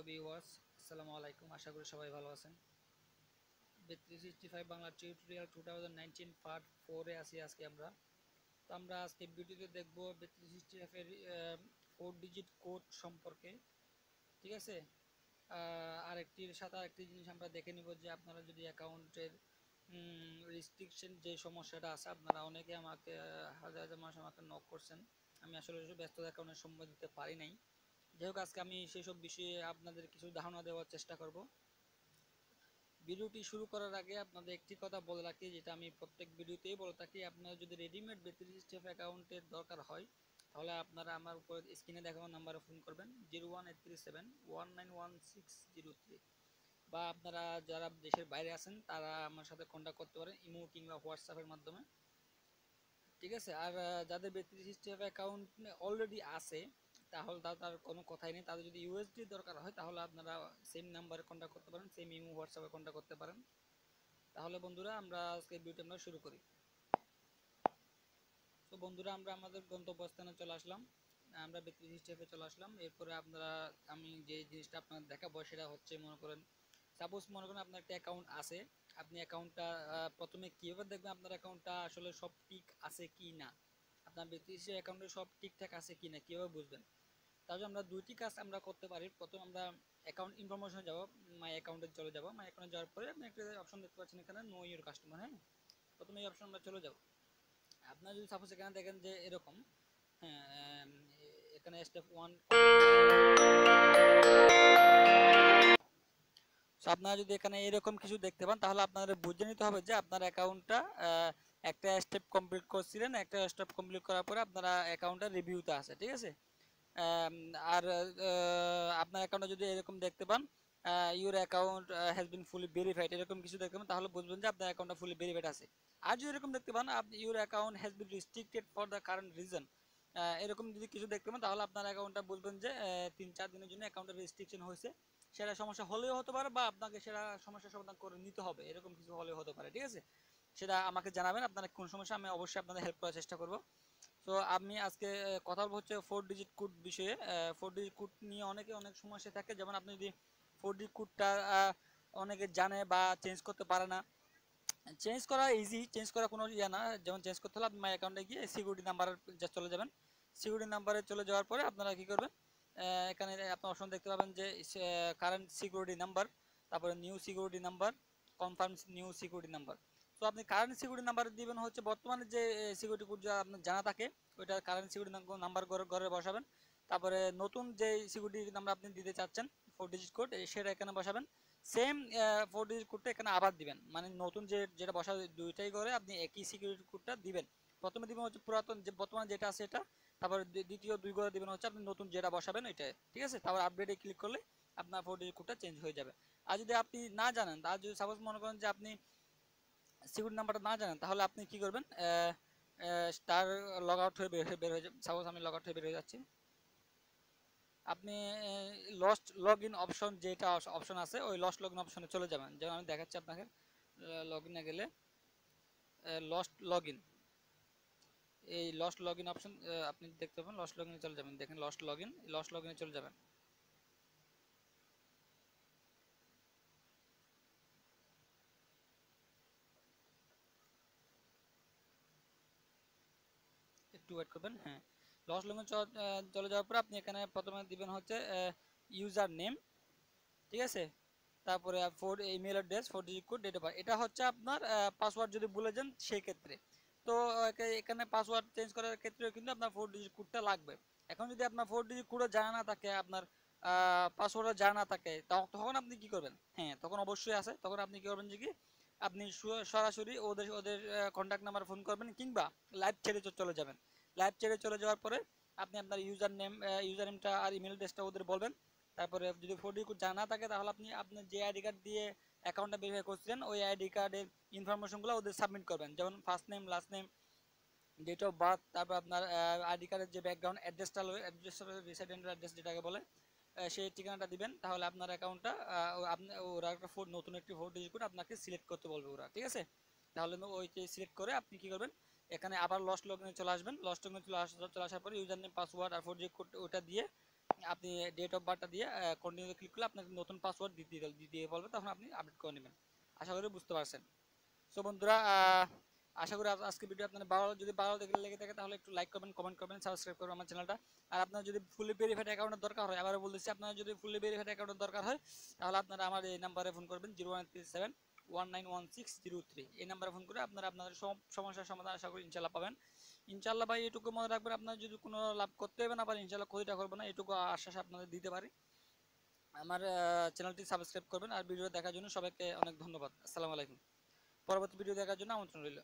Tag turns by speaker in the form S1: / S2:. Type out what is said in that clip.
S1: Hello viewers, আসসালামু আলাইকুম। আশা করি সবাই ভালো আছেন। Sixty five Bangla tutorial two thousand nineteen part ফোরে আজকে আমরা। তো আমরা আজকে ভিডিওতে দেখব সিক্সটি ফাইভের ফোর ডিজিট কোড সম্পর্কে, ঠিক আছে? আরেকটির সাথে আরেকটি জিনিস আমরা দেখে নিব যে আপনারা যদি অ্যাকাউন্টের রিস্ট্রিকশন যে সমস্যাটা আছে, আপনারা অনেকে আমাকে হাজার হাজার মানুষ আমাকে নক করছেন। আমি আসলে ব্যস্ততার কারণে সময় দিতে পারি নাই। যাই হোক, আজকে আমি সেই সব বিষয়ে আপনাদের কিছু ধারণা দেওয়ার চেষ্টা করব। ভিডিওটি শুরু করার আগে আপনাদের একটি কথা বলে রাখি, যেটা আমি প্রত্যেক ভিডিওতেই বলে থাকি, আপনার যদি রেডিমেড বেতরি স্টেপ অ্যাকাউন্টের দরকার হয়, তাহলে আপনারা আমার উপরে স্ক্রিনে দেখানো নাম্বারে ফোন করবেন zero one eight three seven one nine one six zero three বা আপনারা যারা দেশের বাইরে আছেন, তারা আমার সাথে কন্ট্যাক্ট করতে পারেন, ইমো কিংবা হোয়াটসঅ্যাপের মাধ্যমে। ঠিক আছে? আর যাদের বেতরি সিস্টেম অ্যাকাউন্ট অলরেডি আছে তাহলে তার কোনো কথাই নেই। তাদের যদি ইউএসডি দরকার হয়, তাহলে আপনারা সেম নাম্বারে কন্ট্যাক্ট করতে পারেন সেম ইমো হোয়াটসঅ্যাপে কন্ট্যাক্ট করতে পারেন। তাহলে বন্ধুরা, আমরা আজকে ভিডিওটা আমরা শুরু করি। তো বন্ধুরা, আমরা আমাদের গন্তব্যস্থানে চলে আসলাম। আমরা বেতরি সিস্টেমে চলে আসলাম। এরপরে আপনারা, আমি যে জিনিসটা আপনার দেখাবো, সেটা হচ্ছে মনে করেন সাপোজ মনে করেন আপনার একটা অ্যাকাউন্ট আছে। আপনি অ্যাকাউন্টটা প্রথমে কীভাবে দেখবেন আপনার অ্যাকাউন্টটা আসলে সব ঠিক আছে কি না? আপনার বেতরি অ্যাকাউন্টে সব ঠিকঠাক আছে কি না? কীভাবে বুঝবেন? তাহলে আমরা দুইটি কাজ আমরা করতে পারি। প্রথম আমরা অ্যাকাউন্ট ইনফরমেশন যাব মাই অ্যাকাউন্টে চলে যাব। মাই অ্যাকাউন্টে যাওয়ার পরে আপনি একটা অপশন দেখতে পাচ্ছেন এখানে নো ইউর কাস্টমার হ্যাঁ? প্রথমে এই অপশন আমরা চলে যাব। আপনার যদি সাপোজ এখানে দেখেন যে এরকম হ্যাঁ এখানে স্টেপ ওয়ান আপনারা যদি এখানে এরকম কিছু দেখতে পান, তাহলে আপনাদের বুঝে নিতে হবে যে আপনার অ্যাকাউন্টটা একটা স্টেপ কমপ্লিট করছিলেন, একটা স্টেপ কমপ্লিট করার পরে আপনারা অ্যাকাউন্টটা রিভিউতে আছে, ঠিক আছে? আর আপনার অ্যাকাউন্টে যদি এরকম দেখতে পান your account has been fully verified এরকম কিছু দেখতে পান, তাহলে বুঝবেন যে আপনার অ্যাকাউন্টটা ফুলি ভেরিফাইড আছে। আর যদি এরকম দেখতে পান, আপনি your account has been restricted for the current reason এরকম যদি কিছু দেখতে পান, তাহলে আপনার অ্যাকাউন্টটা বুঝবেন যে তিন চার দিনের জন্য অ্যাকাউন্টের রেস্ট্রিকশন হয়েছে। সেটা সমস্যা হলেও হতে পারে বা আপনাকে সেটা সমস্যার সমাধান করে নিতে হবে, এরকম কিছু হলেও হতে পারে, ঠিক আছে? সেটা আমাকে জানাবেন, আপনারা কোন সমস্যা, আমি অবশ্যই আপনাদের হেল্প করার চেষ্টা করব। তো আমি আজকে কথা বলব হচ্ছে ফোর ডিজিট কোড বিষয়ে। ফোর ডিজিট কোড নিয়ে অনেকে অনেক সমস্যা থাকে। যেমন আপনি যদি ফোর ডিজিট কোডটা অনেকে জানে বা চেঞ্জ করতে পারে না। চেঞ্জ করা ইজি চেঞ্জ করা কোনো ইয়ে না। যেমন চেঞ্জ করতে হলে আপনি মাই অ্যাকাউন্টে গিয়ে সিকিউরিটি নাম্বারে চলে যাবেন। সিকিউরিটি নাম্বারে চলে যাওয়ার পরে আপনারা কী করবেন? এখানে আপনার অপশন দেখতে পাবেন যে কারেন্ট সিকিউরিটি নাম্বার তারপরে new security number confirm new security number তো আপনি কারেন্ট সিকিউরিটি নাম্বার দিবেন হচ্ছে বর্তমানে যে সিকিউরিটি কোড যা আপনার জানা থাকে, ওইটা কারেন্ট সিকিউরিটি নাম্বার ঘরে বসাবেন। তারপরে নতুন যে সিকিউরিটি নাম্বার আপনি দিতে চাচ্ছেন ফোর ডিজিট কোড সেটা এখানে বসাবেন। সেম ফোর ডিজিট কোডটা এখানে আবার দিবেন। মানে নতুন যে, যেটা বসা দুইটাই করে আপনি একই সিকিউরিটি কোডটা দিবেন। প্রথমে দিবেন হচ্ছে পুরাতন যে, বর্তমানে যেটা আছে এটা, তারপরে দ্বিতীয় দুই করে দিবেন হচ্ছে আপনি নতুন যেটা বসাবেন ওইটা, ঠিক আছে? তারপর আপডেটে ক্লিক করলে আপনার ফোর ডিজিট কোডটা চেঞ্জ হয়ে যাবে। আর যদি আপনি না জানেন আর যদি সাপোজ মনে করেন যে আপনি সিকিউরিটি নাম্বারটা না জানেন, তাহলে আপনি কি করবেন? স্টার লগ আউট হয়ে বের হয়ে বের হয়ে সাপোজ আমি লগ আউট হয়ে বের হয়ে যাচ্ছি। আপনি লস্ট লগ ইন অপশন যেটা অপশন আছে, ওই লস্ট লগ ইন অপশনে চলে যাবেন। যেমন আমি দেখাচ্ছি আপনাকে লগ ইনে গেলে লস্ট লগ ইন এই লস্ট লগ ইন অপশন আপনি দেখতে পাবেন লস্ট লগ ইনে চলে যাবেন। দেখেন lost log in lost log ইনে চলে যাবেন। একটু ওয়েট করবেন হ্যাঁ। লস লগিন চলে যাওয়ার পর আপনি এখানে প্রথমে দিবেন হচ্ছে ইউজার নেম ঠিক আছে? তারপরে four email address four digit code date of এটা হচ্ছে আপনার পাসওয়ার্ড যদি ভুলে যান সেই ক্ষেত্রে তো এখানে পাসওয়ার্ড চেঞ্জ করার ক্ষেত্রে কিন্তু আপনার ফোর ডিজিট কোডটা লাগবে। এখন যদি আপনার ফোর ডিজিট কোডও জানা না থাকে, আপনার পাসওয়ার্ডও জানা না থাকে তখন আপনি কি করবেন? হ্যাঁ তখন অবশ্যই আছে। তখন আপনি কি করবেন যে কি, আপনি সরাসরি ওদের ওদের কন্ট্যাক্ট নাম্বার ফোন করবেন কিংবা লাইভ ছেড়ে চলে যাবেন। লাইভ চ্যাটে চলে যাওয়ার পরে আপনি আপনার ইউজার নেম ইউজার নেমটা আর ইমেল অ্যাড্রেসটা ওদের বলবেন। তারপরে যদি ফোরডি কোড জানা থাকে তাহলে আপনি আপনার যে আইডি কার্ড দিয়ে অ্যাকাউন্টটা ভেরিফাই করছিলেন, ওই আইডি কার্ডের ইনফরমেশনগুলো ওদের সাবমিট করবেন। যেমন first name last name date of birth তারপর আপনার আইডি কার্ডের যে ব্যাকগ্রাউন্ড অ্যাড্রেসটা অ্যাড্রেসটা রেসিডেন্টের অ্যাড্রেস যেটাকে বলে সেই ঠিকানাটা দিবেন। তাহলে আপনার অ্যাকাউন্টটা আপনি ওরা একটা ফোর নতুন একটি ফোর ডিজিট কোড আপনাকে সিলেক্ট করতে বলবে ওরা, ঠিক আছে? তাহলে ওইটি সিলেক্ট করে আপনি কি করবেন এখানে আবার লস্ট লগইনে চলে আসবেন। লস্ট লগইনে চলে চলে আসার পরে ইউজার নেম পাসওয়ার্ড আর ফোর জি কোড ওটা দিয়ে আপনি ডেট অফ বার্থটা দিয়ে কন্টিনিউ ক্লিক করলে আপনাকে নতুন পাসওয়ার্ড দিতে দিয়ে বলবে, তখন আপনি আপডেট করে নেবেন। আশা করি বুঝতে পারছেন। সো বন্ধুরা আশা করি আজকে ভিডিও আপনাদের ভালো যদি ভালো দেখে লেগে থাকে তাহলে একটু লাইক করবেন কমেন্ট করবেন সাবস্ক্রাইব করবেন আমার চ্যানেলটা আর আপনার যদি ফুলি ভেরিফাইড অ্যাকাউন্টের দরকার হয়, আবারও বলতেছি, আপনার যদি ফুলি ভেরিফাইড অ্যাকাউন্টের দরকার হয়, তাহলে আপনারা আমার এই নাম্বারে ফোন করবেন জিরো ওয়ান থ্রি সেভেন এই নাম্বারে ফোন করে আপনারা আপনাদের সমস্যার সমাধান আশা করি ইনশাল্লাহ পাবেন। ইনশাল্লাহ ভাই, এটুকু মনে রাখবেন, আপনার যদি কোনো লাভ করতে না পারেন, ইনশাল্লাহ ক্ষতিটা করব না, এটুকু আশ্বাস আপনাদের দিতে পারি। আমার চ্যানেলটি সাবস্ক্রাইব করবেন, আর ভিডিও দেখার জন্য সবাইকে অনেক ধন্যবাদ। আসসালামু আলাইকুম। পরবর্তী ভিডিও দেখার জন্য আমন্ত্রণ রইল।